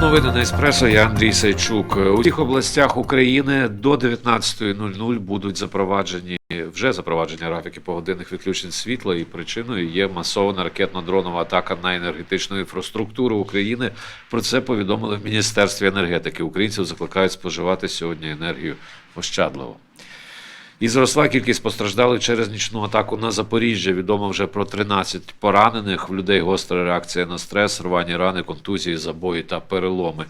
Новини на еспресо. Я Андрій Сайчук. У всіх областях України до 19.00 будуть запроваджені вже запроваджені графіки погодинних відключень світла, і причиною є масована ракетно-дронова атака на енергетичну інфраструктуру України. Про це повідомили в Міністерстві енергетики. Українців закликають споживати сьогодні енергію ощадливо. І зросла кількість постраждалих через нічну атаку на Запоріжжя. Відомо вже про 13 поранених. В людей гостра реакція на стрес, рвані рани, контузії, забої та переломи.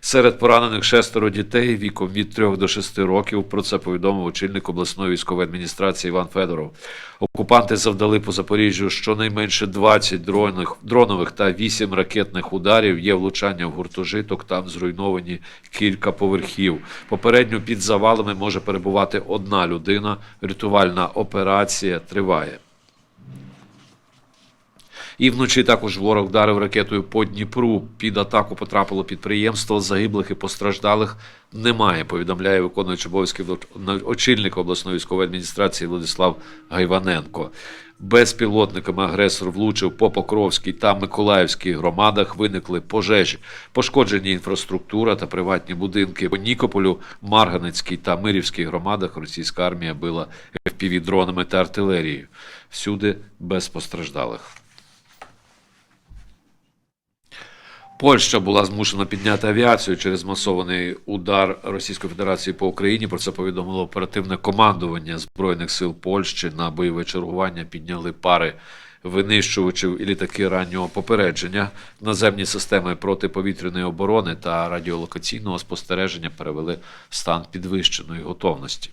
Серед поранених шестеро дітей віком від 3 до 6 років. Про це повідомив очільник обласної військової адміністрації Іван Федоров. Окупанти завдали по Запоріжжю щонайменше 20 дроних, дронових та 8 ракетних ударів. Є влучання в гуртожиток. Там зруйновані кілька поверхів. Попередньо під завалами може перебувати одна людина. Рятувальна операція триває. І вночі також ворог вдарив ракетою по Дніпру. Під атаку потрапило підприємство. Загиблих і постраждалих немає. Повідомляє виконуючий обов'язки очільника обласної військової адміністрації Владислав Гайваненко. Безпілотниками агресор влучив по Покровській та Миколаївській громадах. Виникли пожежі, пошкоджені інфраструктура та приватні будинки. По Нікополю, Марганецькій та Мирівській громадах російська армія била fpv та артилерією. Всюди без постраждалих. Польща була змушена підняти авіацію через масований удар Російської Федерації по Україні. Про це повідомило оперативне командування збройних сил Польщі на бойове чергування. Підняли пари винищувачів і літаки раннього попередження. Наземні системи протиповітряної оборони та радіолокаційного спостереження перевели в стан підвищеної готовності.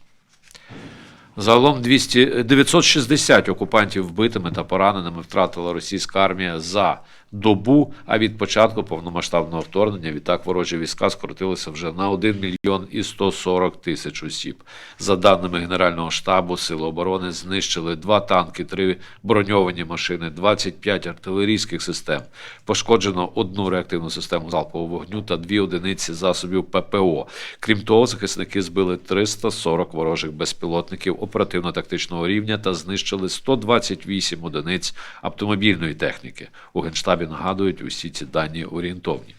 Загалом 200, 960 окупантів вбитими та пораненими втратила російська армія за добу. А від початку повномасштабного вторгнення відтак ворожі війська скоротилися вже на 1 мільйон і 140 тисяч осіб. За даними Генерального штабу, Сили оборони знищили два танки, три броньовані машини, 25 артилерійських систем. Пошкоджено одну реактивну систему залпового вогню та дві одиниці засобів ППО. Крім того, захисники збили 340 ворожих безпілотників оперативно-тактичного рівня та знищили 128 одиниць автомобільної техніки. У Генштабі нагадують, усі ці дані орієнтовні.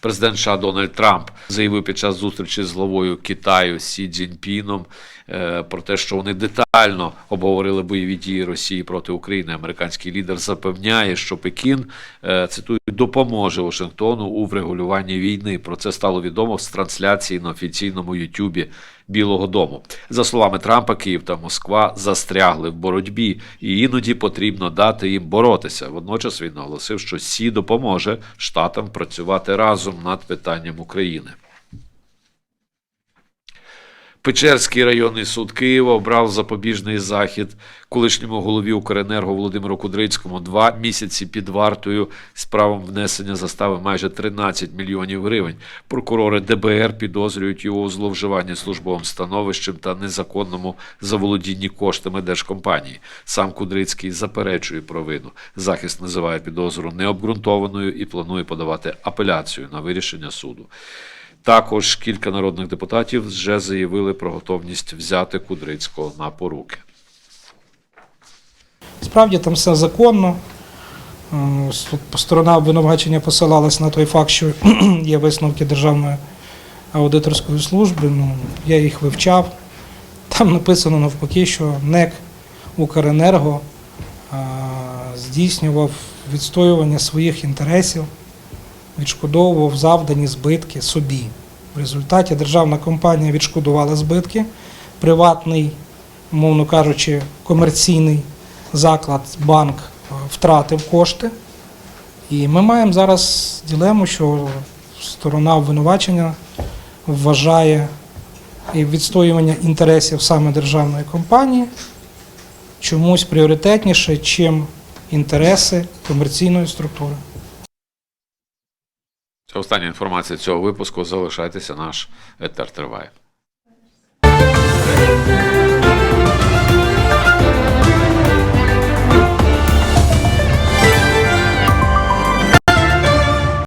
Президент США Дональд Трамп заявив під час зустрічі з главою Китаю Сі Цзіньпіном е, про те, що вони детально обговорили бойові дії Росії проти України. Американський лідер запевняє, що Пекін е, цитую допоможе Вашингтону у врегулюванні війни. Про це стало відомо з трансляції на офіційному Ютубі Білого Дому. За словами Трампа, Київ та Москва застрягли в боротьбі, і іноді потрібно дати їм боротися. Водночас він наголосив, що Сі допоможе штатам працювати разом над питанням України. Печерський районний суд Києва обрав запобіжний захід колишньому голові Укренерго Володимиру Кудрицькому два місяці під вартою з правом внесення застави майже 13 мільйонів гривень. Прокурори ДБР підозрюють його у зловживанні службовим становищем та незаконному заволодінні коштами держкомпанії. Сам Кудрицький заперечує провину. Захист називає підозру необґрунтованою і планує подавати апеляцію на вирішення суду. Також кілька народних депутатів вже заявили про готовність взяти Кудрицького на поруки. Справді там все законно. Сторона обвинувачення посилалась на той факт, що є висновки Державної аудиторської служби. Ну, я їх вивчав. Там написано навпаки, що НЕК Укренерго здійснював відстоювання своїх інтересів, відшкодовував завдані збитки собі. В результаті державна компанія відшкодувала збитки, приватний, мовно кажучи, комерційний заклад, банк е, втратив кошти. І ми маємо зараз дилему, що сторона обвинувачення вважає відстоювання інтересів саме державної компанії чомусь пріоритетніше, чим інтереси комерційної структури. Це остання інформація цього випуску. Залишайтеся, наш етер триває.